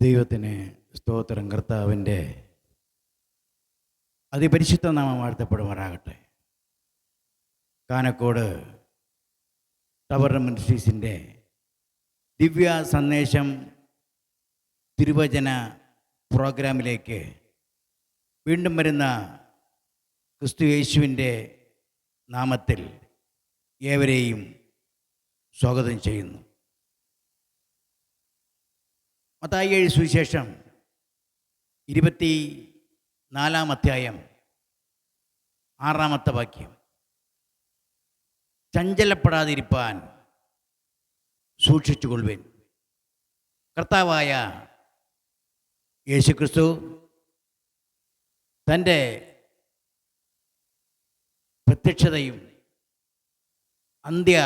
ദൈവത്തിന് സ്തോത്രം കർത്താവിന്റെ അതിപരിശുദ്ധ നാമം വാഴ്ത്തപ്പെടുമാറാകട്ടെ. കാനക്കോട് ടവർ മിനിസ്ട്രീസിന്റെ ദിവ്യ സന്ദേശം തിരുവചന പ്രോഗ്രാമിലേക്ക് വീണ്ടും വരുന്ന ക്രിസ്തു യേശുവിന്റെ നാമത്തിൽ ഏവരെയും സ്വാഗതം ചെയ്യുന്നു. മത്തായി ഏഴ് സുവിശേഷം ഇരുപത്തി നാലാം അധ്യായം ആറാമത്തെ വാക്യം. ചഞ്ചലപ്പെടാതിരിപ്പാൻ സൂക്ഷിച്ചുകൊള്ളുവിൻ. കർത്താവായ യേശുക്രിസ്തു തന്റെ പ്രത്യക്ഷതയും അന്ത്യ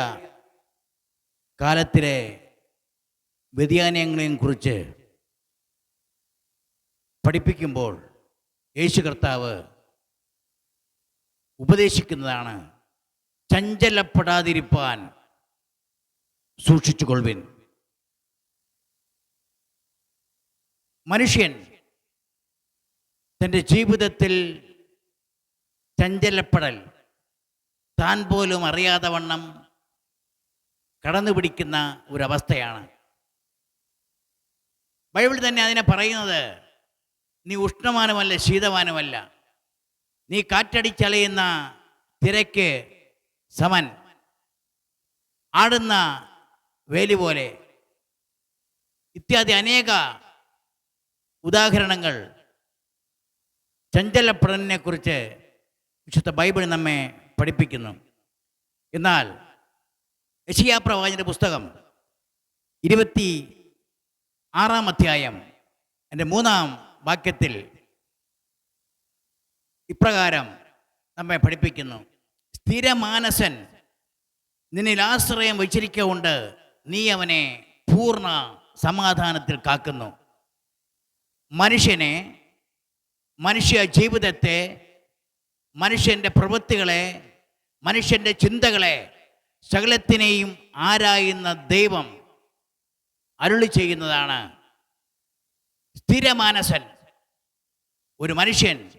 കാലത്തിലെ വ്യതിയാനങ്ങളെയും കുറിച്ച് പഠിപ്പിക്കുമ്പോൾ യേശു കർത്താവ് ഉപദേശിക്കുന്നതാണ് ചഞ്ചലപ്പെടാതിരിപ്പാൻ സൂക്ഷിച്ചുകൊള്ളുവിൻ. മനുഷ്യൻ തന്റെ ജീവിതത്തിൽ ചഞ്ചലപ്പെടൽ താൻ പോലും അറിയാതെ വണ്ണം കടന്നു പിടിക്കുന്ന ഒരവസ്ഥയാണ്. ബൈബിൾ തന്നെ അതിനെ പറയുന്നത് നീ ഉഷ്ണമാനമല്ല ശീതമാനമല്ല. നീ കാറ്റടിച്ചളയുന്ന തിരക്ക് സമൻ ആടുന്ന വേലി പോലെ. ഇത്യാദി അനേക ഉദാഹരണങ്ങൾ ചഞ്ചലപ്പെടലിനെ കുറിച്ച് വിശുദ്ധ ബൈബിൾ നമ്മെ പഠിപ്പിക്കുന്നു. എന്നാൽ യശിയാ പ്രവാചന്റെ പുസ്തകം ഇരുപത്തി ആറാം അധ്യായം. എന്റെ മൂന്നാം വാക്യത്തിൽ ഇപ്രകാരം നമ്മെ പഠിപ്പിക്കുന്നു. സ്ഥിരമാനസൻ നിന്നിൽ ആശ്രയം വച്ചിരിക്കൊണ്ട് നീ അവനെ പൂർണ സമാധാനത്തിൽ കാക്കുന്നു. മനുഷ്യനെ മനുഷ്യ ജീവിതത്തെ മനുഷ്യന്റെ പ്രവൃത്തികളെ മനുഷ്യന്റെ ചിന്തകളെ സകലത്തിനെയും ആരായുന്ന ദൈവം അരുളി ചെയ്യുന്നതാണ്. സ്ഥിരമാനസൻ. ഒരു മനുഷ്യൻ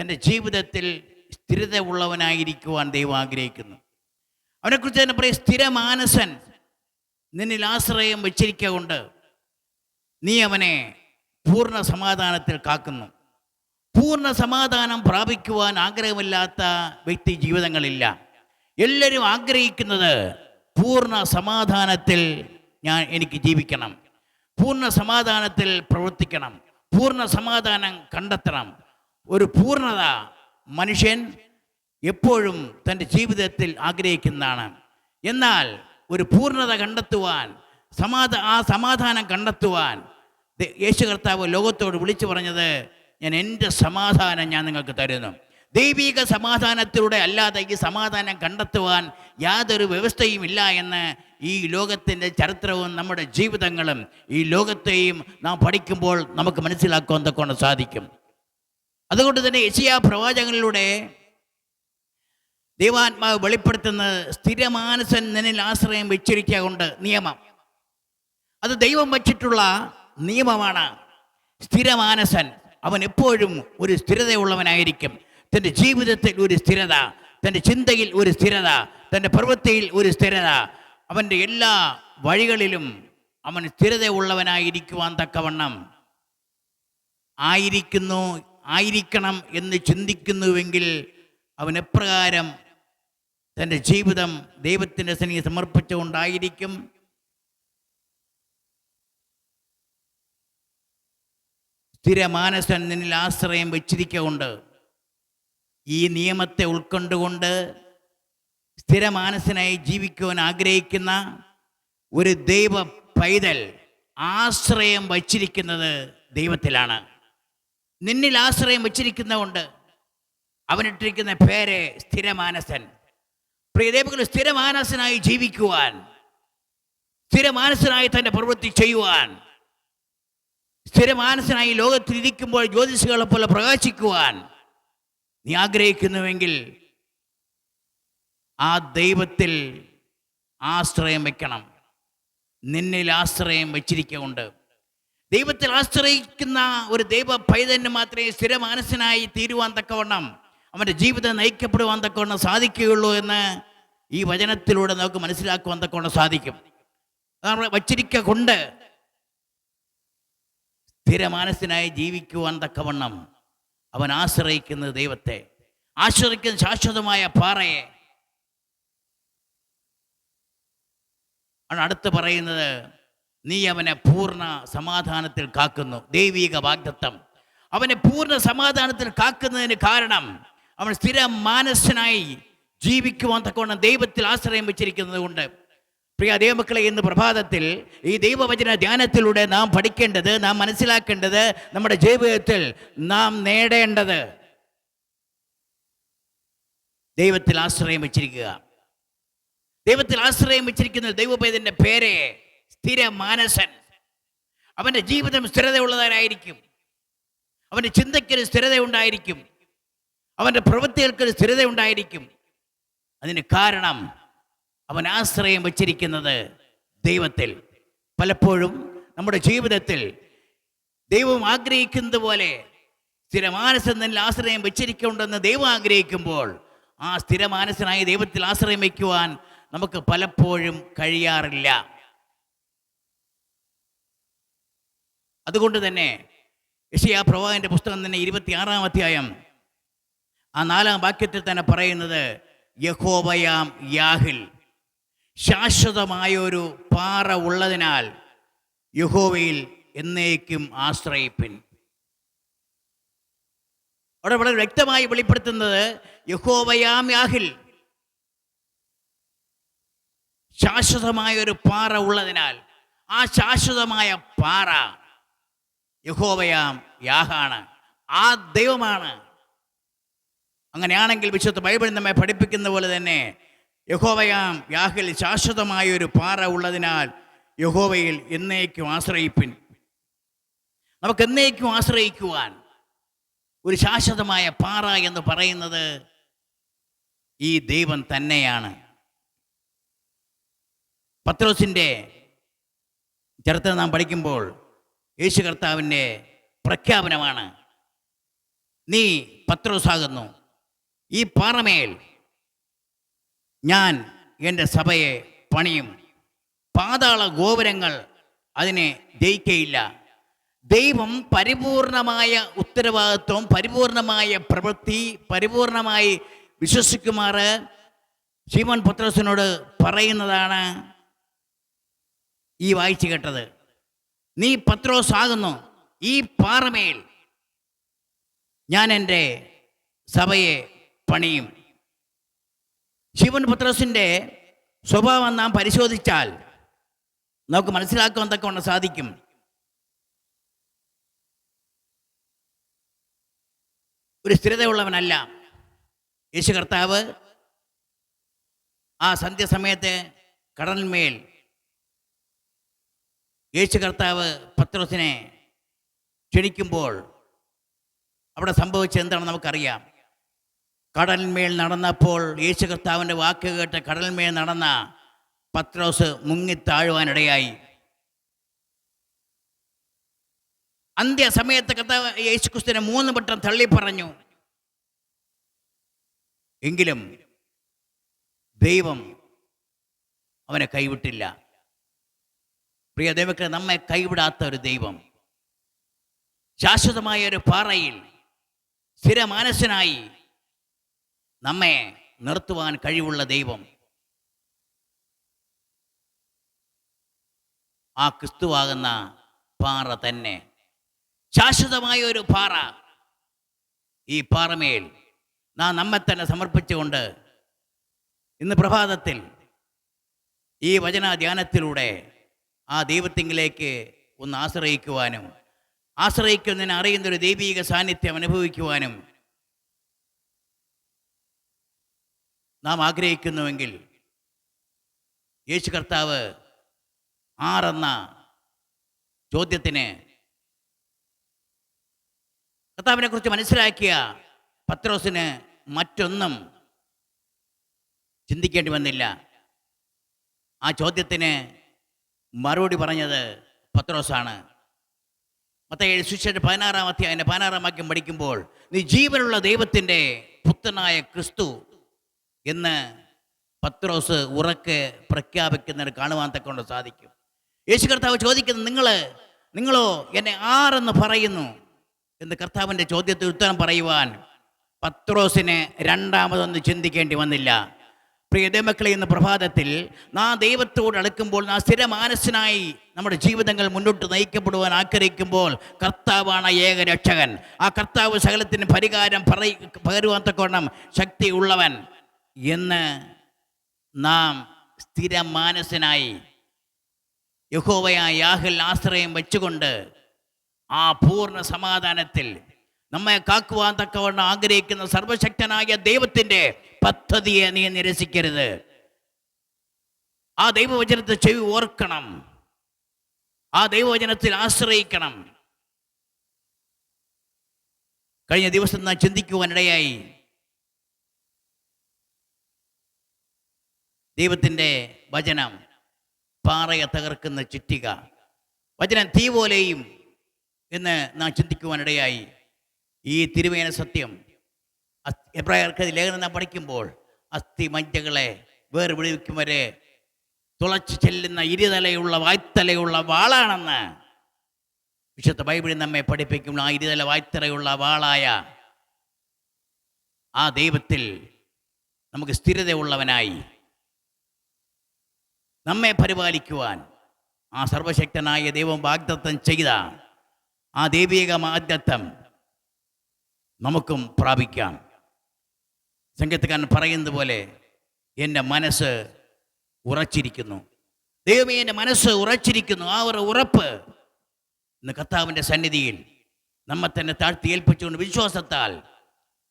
തന്റെ ജീവിതത്തിൽ സ്ഥിരത ഉള്ളവനായിരിക്കുവാൻ ദൈവം ആഗ്രഹിക്കുന്നു. അവനെക്കുറിച്ച് തന്നെ പറയും സ്ഥിരമാനസൻ നിന്നിൽ ആശ്രയം വെച്ചിരിക്കൊണ്ട് നീ അവനെ പൂർണ സമാധാനത്തിൽ കാക്കുന്നു. പൂർണ സമാധാനം പ്രാപിക്കുവാൻ ആഗ്രഹമില്ലാത്ത വ്യക്തി ജീവിതങ്ങളില്ല. എല്ലാവരും ആഗ്രഹിക്കുന്നത് പൂർണ സമാധാനത്തിൽ ഞാൻ എനിക്ക് ജീവിക്കണം. പൂർണ സമാധാനത്തിൽ പ്രവർത്തിക്കണം. പൂർണ സമാധാനം കണ്ടെത്തണം. ഒരു പൂർണത മനുഷ്യൻ എപ്പോഴും തന്റെ ജീവിതത്തിൽ ആഗ്രഹിക്കുന്നതാണ്. എന്നാൽ ഒരു പൂർണത കണ്ടെത്തുവാൻ സമാധാ ആ സമാധാനം കണ്ടെത്തുവാൻ യേശു കർത്താവ് ലോകത്തോട് വിളിച്ചു പറഞ്ഞത് ഞാൻ എന്റെ സമാധാനം ഞാൻ നിങ്ങൾക്ക് തരുന്നു. ദൈവിക സമാധാനത്തിലൂടെ അല്ലാതെ ഈ സമാധാനം കണ്ടെത്തുവാൻ യാതൊരു വ്യവസ്ഥയും ഇല്ല എന്ന് ഈ ലോകത്തിന്റെ ചരിത്രവും നമ്മുടെ ജീവിതങ്ങളും ഈ ലോകത്തെയും നാം പഠിക്കുമ്പോൾ നമുക്ക് മനസ്സിലാക്കുവാൻ തൊക്കെ സാധിക്കും. അതുകൊണ്ട് തന്നെ യശിയ പ്രവാചകനിലൂടെ ദൈവാത്മാവ് വെളിപ്പെടുത്തുന്നത് സ്ഥിരമാനസൻ നിന്നിൽ ആശ്രയം വെച്ചിരിക്കുക കൊണ്ട് നിയമം. അത് ദൈവം വച്ചിട്ടുള്ള നിയമമാണ്. സ്ഥിരമാനസൻ അവൻ എപ്പോഴും ഒരു സ്ഥിരതയുള്ളവനായിരിക്കും. തന്റെ ജീവിതത്തിൽ ഒരു സ്ഥിരത തന്റെ ചിന്തയിൽ ഒരു സ്ഥിരത തന്റെ പ്രവൃത്തിയിൽ ഒരു സ്ഥിരത അവന്റെ എല്ലാ വഴികളിലും അവൻ സ്ഥിരതയുള്ളവനായിരിക്കുവാൻ തക്കവണ്ണം ആയിരിക്കുന്നു ആയിരിക്കണം എന്ന് ചിന്തിക്കുന്നുവെങ്കിൽ അവൻ എപ്രകാരം തന്റെ ജീവിതം ദൈവത്തിന്റെ സന്നിധി സമർപ്പിച്ചുകൊണ്ടായിരിക്കും? സ്ഥിരമാനസൻ നിന്നിൽ ആശ്രയം വെച്ചിരിക്കൊണ്ട് ഈ നിയമത്തെ ഉൾക്കൊണ്ടുകൊണ്ട് സ്ഥിരമാനസനായി ജീവിക്കുവാൻ ആഗ്രഹിക്കുന്ന ഒരു ദൈവ പൈതൽ ആശ്രയം വച്ചിരിക്കുന്നത് ദൈവത്തിലാണ്. നിന്നിൽ ആശ്രയം വച്ചിരിക്കുന്നതുകൊണ്ട് അവനിട്ടിരിക്കുന്ന പേര് സ്ഥിരമാനസൻ. പ്രിയദേവകൾ സ്ഥിരമാനസനായി ജീവിക്കുവാൻ സ്ഥിരമാനസനായി തന്റെ പ്രവൃത്തി ചെയ്യുവാൻ സ്ഥിരമാനസനായി ലോകത്തിലിരിക്കുമ്പോൾ ജ്യോതിഷുകളെ പോലെ പ്രകാശിക്കുവാൻ നീ ആഗ്രഹിക്കുന്നുവെങ്കിൽ ആ ദൈവത്തിൽ ആശ്രയം വയ്ക്കണം നിന്നിൽ ആശ്രയം വച്ചിരിക്കുന്നുണ്ട്. ദൈവത്തിൽ ആശ്രയിക്കുന്ന ഒരു ദൈവ പൈതന് മാത്രമേ സ്ഥിര മനസ്സിനായി തീരുവാൻ തക്കവണ്ണം അവന്റെ ജീവിതം നയിക്കപ്പെടുവാൻ തക്കവണ്ണം സാധിക്കുകയുള്ളൂ എന്ന് ഈ വചനത്തിലൂടെ നമുക്ക് മനസ്സിലാക്കുവാൻ തക്കവണ്ണം സാധിക്കും. വച്ചിരിക്ക കൊണ്ട് സ്ഥിര മനസ്സിനായി ജീവിക്കുവാൻ തക്കവണ്ണം അവൻ ആശ്രയിക്കുന്നത് ദൈവത്തെ ആശ്രയിക്കുന്ന ശാശ്വതമായ പാറയെ. ആണ് അടുത്ത് പറയുന്നത് നീ അവനെ പൂർണ സമാധാനത്തിൽ കാക്കുന്നു. ദൈവിക വാഗ്ദത്തം. അവനെ പൂർണ സമാധാനത്തിൽ കാക്കുന്നതിന് കാരണം അവൻ സ്ഥിര മാനസനായി ജീവിക്കുവാൻ തക്കവണ്ണം ദൈവത്തിൽ ആശ്രയം വെച്ചിരിക്കുന്നത് കൊണ്ട് പ്രിയ ദൈവമക്കളെ ഇന്ന് പ്രഭാതത്തിൽ ഈ ദൈവവചന ധ്യാനത്തിലൂടെ നാം പഠിക്കേണ്ടത് നാം മനസ്സിലാക്കേണ്ടത് നമ്മുടെ ജീവിതത്തിൽ നാം നേടേണ്ടത്. ദൈവത്തിൽ ആശ്രയം വെച്ചിരിക്കുക. ദൈവത്തിൽ ആശ്രയം വെച്ചിരിക്കുന്ന ദൈവപേതന്റെ പേരെ സ്ഥിര മാനസൻ. അവന്റെ ജീവിതം സ്ഥിരതയുള്ളതായിരിക്കും അവന്റെ ചിന്തയ്ക്കൊരു സ്ഥിരത ഉണ്ടായിരിക്കും അവന്റെ പ്രവൃത്തികൾക്കൊരു സ്ഥിരത ഉണ്ടായിരിക്കും അതിന് കാരണം അവൻ ആശ്രയം വച്ചിരിക്കുന്നത് ദൈവത്തിൽ. പലപ്പോഴും നമ്മുടെ ജീവിതത്തിൽ ദൈവം ആഗ്രഹിക്കുന്നത് പോലെ സ്ഥിരമാനസം തന്നെ ആശ്രയം വെച്ചിരിക്കുന്നുണ്ടെന്ന് ദൈവം ആഗ്രഹിക്കുമ്പോൾ ആ സ്ഥിരമാനസനായ ദൈവത്തിൽ ആശ്രയം വയ്ക്കുവാൻ നമുക്ക് പലപ്പോഴും കഴിയാറില്ല. അതുകൊണ്ട് തന്നെ യശയാ പ്രവാഹന്റെ പുസ്തകം തന്നെ ഇരുപത്തിയാറാം അധ്യായം ആ നാലാം വാക്യത്തിൽ തന്നെ പറയുന്നത് യഹോവയാം യാഹിൽ. ശാശ്വതമായ ഒരു പാറ ഉള്ളതിനാൽ യഹോവയിൽ എന്നേക്കും ആശ്രയിപ്പിൻ. അവിടെ വളരെ വ്യക്തമായി വെളിപ്പെടുത്തുന്നത് യഹോവയാം യാഹിൽ ശാശ്വതമായ ഒരു പാറ ഉള്ളതിനാൽ ആ ശാശ്വതമായ പാറ യഹോവയാം യാഹാണ്. ആ ദൈവമാണ്. അങ്ങനെയാണെങ്കിൽ വിശുദ്ധ ബൈബിൾ നമ്മെ പഠിപ്പിക്കുന്ന പോലെ തന്നെ യഹോവയാം യാഹിൽ ശാശ്വതമായ ഒരു പാറ ഉള്ളതിനാൽ യഹോവയിൽ എന്നേക്കും ആശ്രയിപ്പിൻ. നമുക്ക് എന്നേക്കും ആശ്രയിക്കുവാൻ ഒരു ശാശ്വതമായ പാറ എന്ന് പറയുന്നത് ഈ ദൈവം തന്നെയാണ്. പത്രോസിന്റെ ചരിത്രം നാം പഠിക്കുമ്പോൾ യേശു കർത്താവിന്റെ പ്രഖ്യാപനമാണ് നീ പത്രോസാകുന്നു ഈ പാറമേൽ ഞാൻ എന്റെ സഭയെ പണിയും. പാതാള ഗോപുരങ്ങൾ അതിനെ ജയിക്കയില്ല ദൈവം പരിപൂർണമായ ഉത്തരവാദിത്വം പരിപൂർണമായ പ്രവൃത്തി പരിപൂർണമായി വിശ്വസിക്കുമാറ് ശീമോൻ പത്രോസിനോട് പറയുന്നതാണ് ഈ വായിച്ചു കേട്ടത്. നീ പത്രോസ് ആകുന്നു ഈ പാറമേൽ ഞാൻ എന്റെ സഭയെ പണിയും. ശിവൻ പത്രസിന്റെ സ്വഭാവം നാം പരിശോധിച്ചാൽ നമുക്ക് മനസ്സിലാക്കാൻ തക്കവണ്ണം സാധിക്കും. ഒരു സ്ഥിരതയുള്ളവനല്ല. യേശു കർത്താവ് ആ സന്ധ്യസമയത്ത് കടലിന്മേൽ യേശു കർത്താവ് പത്രോസിനെ ക്ഷണിക്കുമ്പോൾ അവിടെ സംഭവിച്ചത് എന്താണെന്ന് നമുക്കറിയാം. കടലിന്മേൽ നടന്നപ്പോൾ യേശു കർത്താവിന്റെ വാക്ക് കേട്ട് കടൽമേൽ നടന്ന പത്രോസ് മുങ്ങിത്താഴുവാനിടയായി. അന്ത്യസമയത്ത് കർത്താവ് യേശു ക്രിസ്തുവിനെ മൂന്ന് വട്ടം തള്ളി പറഞ്ഞു എങ്കിലും ദൈവം അവനെ കൈവിട്ടില്ല. പ്രിയ ദൈവക്ക് നമ്മെ കൈവിടാത്ത ഒരു ദൈവം. ശാശ്വതമായ ഒരു പാറയിൽ സ്ഥിരമാനസനായി നമ്മെ നിർത്തുവാൻ കഴിവുള്ള ദൈവം. ആ ക്രിസ്തുവാകുന്ന പാറ തന്നെ. ശാശ്വതമായ ഒരു പാറ. ഈ പാറമേൽ നാം നമ്മെ തന്നെ സമർപ്പിച്ചുകൊണ്ട് ഇന്ന് പ്രഭാതത്തിൽ ഈ വചന ധ്യാനത്തിലൂടെ ആ ദൈവത്തിങ്കിലേക്ക് ഒന്ന് ആശ്രയിക്കുവാനും ആശ്രയിക്കുന്നതിന് അറിയുന്നൊരു ദൈവീക സാന്നിധ്യം അനുഭവിക്കുവാനും നാം ആഗ്രഹിക്കുന്നുവെങ്കിൽ യേശു കർത്താവ് ആറെന്ന ചോദ്യത്തിന് കർത്താവിനെ കുറിച്ച് മനസ്സിലാക്കിയ പത്രോസിന് മറ്റൊന്നും ചിന്തിക്കേണ്ടി വന്നില്ല ആ ചോദ്യത്തിന് മറുപടി പറഞ്ഞത് പത്രോസാണ്. മത്തയേഴ് സുശേഷ പതിനാറാം അധ്യായം പതിനാറാം വാക്യം പഠിക്കുമ്പോൾ നീ ജീവനുള്ള ദൈവത്തിന്റെ പുത്രനായ ക്രിസ്തു എന്ന് പത്രോസ് ഉറക്കെ പ്രഖ്യാപിക്കുന്നത് കാണുവാൻ തക്കൊണ്ട് സാധിക്കും. യേശു കർത്താവ് ചോദിക്കുന്നത് നിങ്ങൾ നിങ്ങളോ എന്നെ ആരെന്ന് പറയുന്നു? എന്ന് കർത്താവിന്റെ ചോദ്യത്തിന് ഉത്തരം പറയുവാൻ പത്രോസിനെ രണ്ടാമതൊന്ന് ചിന്തിക്കേണ്ടി വന്നില്ല. പ്രിയ ദൈവമക്കളെ ഇന്ന് പ്രഭാതത്തിൽ നാം ദൈവത്തോട് അടുക്കുമ്പോൾ നാം സ്ഥിരമാനസനായി നമ്മുടെ ജീവിതങ്ങൾ മുന്നോട്ട് നയിക്കപ്പെടുവാൻ ആഗ്രഹിക്കുമ്പോൾ കർത്താവാണ് ഏക രക്ഷകൻ ആ കർത്താവ് സകലത്തിന് പരിഹാരം പറയ പകരുവാൻ തക്കോണം ശക്തിയുള്ളവൻ. എന്ന് നാം സ്ഥിരമാനസനായി യഹോവയായ യാഹിൽ ആശ്രയം വെച്ചുകൊണ്ട് ആ പൂർണ സമാധാനത്തിൽ നമ്മെ കാക്കുവാൻ തക്കവണ്ണം ആഗ്രഹിക്കുന്ന സർവശക്തനായ ദൈവത്തിന്റെ പദ്ധതിയെ നീ നിരസിക്കരുത്. ആ ദൈവവചനത്തെ ചെവി ഓർക്കണം. ആ ദൈവവചനത്തിൽ ആശ്രയിക്കണം. കഴിഞ്ഞ ദിവസം നാം ചിന്തിക്കുവാനിടയായി ദൈവത്തിന്റെ വചനം പാറയെ തകർക്കുന്ന ചുറ്റിക. വചനം തീ പോലെയും എന്ന് നാം ചിന്തിക്കുവാനിടയായി. ഈ തിരുവേന സത്യം എബ്രായർക്ക് ലേഖനം നാം പഠിക്കുമ്പോൾ അസ്ഥി മഞ്ചകളെ വേറെ വിളിവിക്കും വരെ തുളച്ചു ചെല്ലുന്ന ഇരുതലയുള്ള വായ്ത്തലയുള്ള വാളാണെന്ന് വിശുദ്ധ ബൈബിളിൽ നമ്മെ പഠിപ്പിക്കുന്ന ആ ഇരുതല വായ്ത്തലയുള്ള വാളായ ആ ദൈവത്തിൽ നമുക്ക് സ്ഥിരതയുള്ളവനായി നമ്മെ പരിപാലിക്കുവാൻ ആ സർവശക്തനായ ദൈവം വാഗ്ദത്തം ചെയ്ത ആ ദൈവിക വാഗ്ദത്തം നമുക്കും പ്രാപിക്കാം. സംഗീതക്കാരൻ പറയുന്നത് പോലെ എന്റെ മനസ്സ് ഉറച്ചിരിക്കുന്നു. ദൈവമേ എന്റെ മനസ്സ് ഉറച്ചിരിക്കുന്നു. ആ ഒരു ഉറപ്പ് ഇന്ന് കർത്താവിന്റെ സന്നിധിയിൽ നമ്മെ തന്നെ താഴ്ത്തി ഏൽപ്പിച്ചുകൊണ്ട് വിശ്വാസത്താൽ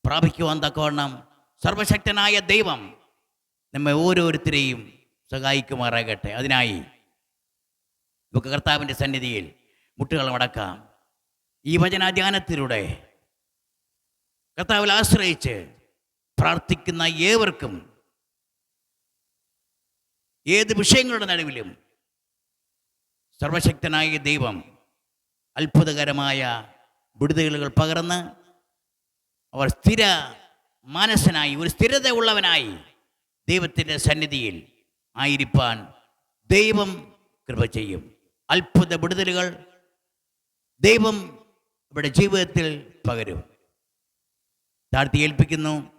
പ്രാപിക്കുവാൻ തക്കവണ്ണം സർവശക്തനായ ദൈവം നമ്മെ ഓരോരുത്തരെയും സഹായിക്കുമാറാകട്ടെ. അതിനായി നമുക്ക് കർത്താവിന്റെ സന്നിധിയിൽ മുട്ടുകൾ മടക്കാം. ഈ വചനാധ്യാനത്തിലൂടെ കർത്താവിൽ ആശ്രയിച്ച് പ്രാർത്ഥിക്കുന്ന ഏവർക്കും ഏത് വിഷയങ്ങളുടെ നടുവിലും സർവശക്തനായ ദൈവം അത്ഭുതകരമായ വിടുതലുകൾ പകർന്ന് അവർ സ്ഥിര മാനസനായി ഒരു സ്ഥിരത ഉള്ളവനായി ദൈവത്തിന്റെ സന്നിധിയിൽ ആയിരിക്കാൻ ദൈവം കൃപ ചെയ്യും. അത്ഭുത വിടുതലുകൾ ദൈവം ഇവിടെ ജീവിതത്തിൽ പകരും. താഴ്ത്തി ഏൽപ്പിക്കുന്നു.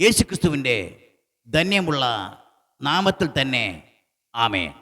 യേശുക്രിസ്തുവിന്റെ ധന്യമുള്ള നാമത്തിൽ തന്നെ ആമേ